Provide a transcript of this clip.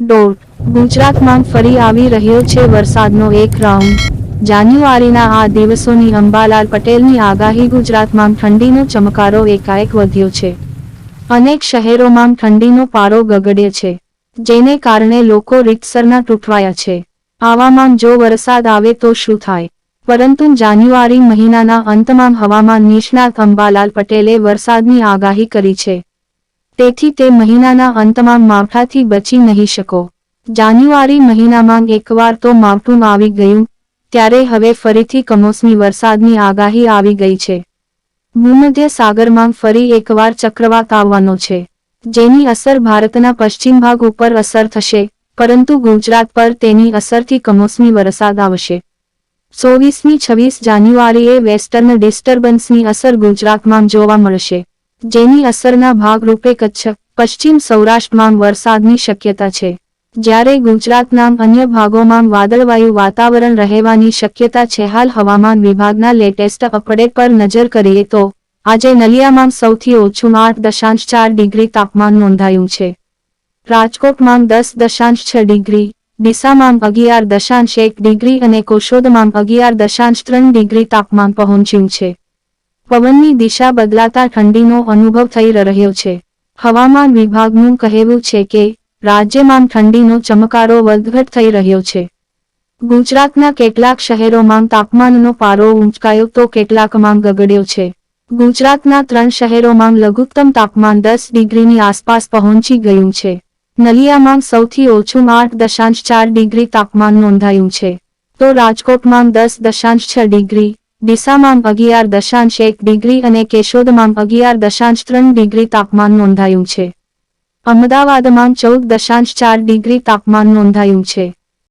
Dot ગુજરાતમાં ફરી આવી રહ્યો છે વરસાદનો એક રાઉન્ડ. જાન્યુઆરીના આ દિવસોની અંબાલાલ પટેલની આગાહી ગુજરાતમાં ઠંડીનો ચમકારો એકાએક વધ્યો છે. અનેક શહેરોમાં ઠંડીનો પારો ગગડે છે, જેને કારણે લોકો રીતસરના તૂટવાયા છે. આવામાં જો વરસાદ આવે તો શું થાય? પરંતુ જાન્યુઆરી મહિનાના અંતમાં હવામાન નિષ્ણાત અંબાલાલ પટેલે વરસાદની આગાહી કરી છે. તેથી તે મહિનાના અંતમાં માવઠાથી બચી નહીં શકો. જાન્યુઆરી મહિનામાં એકવાર તો માવઠું આવી ગયું, ત્યારે હવે ફરીથી કમોસમી વરસાદની આગાહી આવી ગઈ છે. ભૂમધ્ય સાગરમાં ફરી એકવાર ચક્રવાત આવવાનો છે, જેની અસર ભારતના પશ્ચિમ ભાગ ઉપર અસર થશે, પરંતુ ગુજરાત પર તેની અસરથી કમોસમી વરસાદ આવશે. ચોવીસમી છવ્વીસ જાન્યુઆરીએ વેસ્ટર્ન ડિસ્ટર્બન્સની અસર ગુજરાતમાં જોવા મળશે. જેની અસરના ભાગરૂપે કચ્છ, પશ્ચિમ સૌરાષ્ટ્રમાં વરસાદની શક્યતા છે. જ્યારે ગુજરાતના અન્ય ભાગોમાં વાદળવાયુ વાતાવરણ રહેવાની શક્યતા છે, હાલ હવામાન વિભાગના લેટેસ્ટ અપડેટ પર નજર કરીએ તો, આજે નલિયામાં સૌથી ઓછું આઠ દશાંશ ચાર ડિગ્રી તાપમાન નોંધાયું છે. રાજકોટમાં દસ દશાંશ છ ડિગ્રી, ડીસામાં અગિયાર દશાંશ એક ડિગ્રી અને કોશોદમાં અગિયાર દશાંશ ત્રણ ડિગ્રી તાપમાન પહોંચ્યું છે. પવનની દિશા બદલાતા ઠંડીનો અનુભવ થઈ રહ્યો છે. હવામાન વિભાગનું કહેવું છે કે, રાજ્યમાં ઠંડીનો ચમકારો વધઘટ થઈ રહ્યો છે. ગુજરાતના કેટલાક શહેરોમાં તાપમાનનો પારો ઊંચકાયો તો કેટલાકમાં ગગડ્યો છે. ગુજરાતના ત્રણ શહેરોમાં લઘુત્તમ તાપમાન દસ ડિગ્રીની આસપાસ પહોંચી ગયું છે. નલિયામાં સૌથી ઓછું આઠ દશાંશ ચાર ડિગ્રી તાપમાન નોંધાયું છે. તો રાજકોટમાં દસ દશાંશ છ ડિગ્રી ડીસામાં અગિયાર દશાંશ એક ડિગ્રી અને કેશોદમાં અગિયાર દશાંશ ત્રણ ડિગ્રી તાપમાન નોંધાયું છે. અમદાવાદમાં ચૌદ દશાંશ ચાર ડિગ્રી તાપમાન નોંધાયું છે.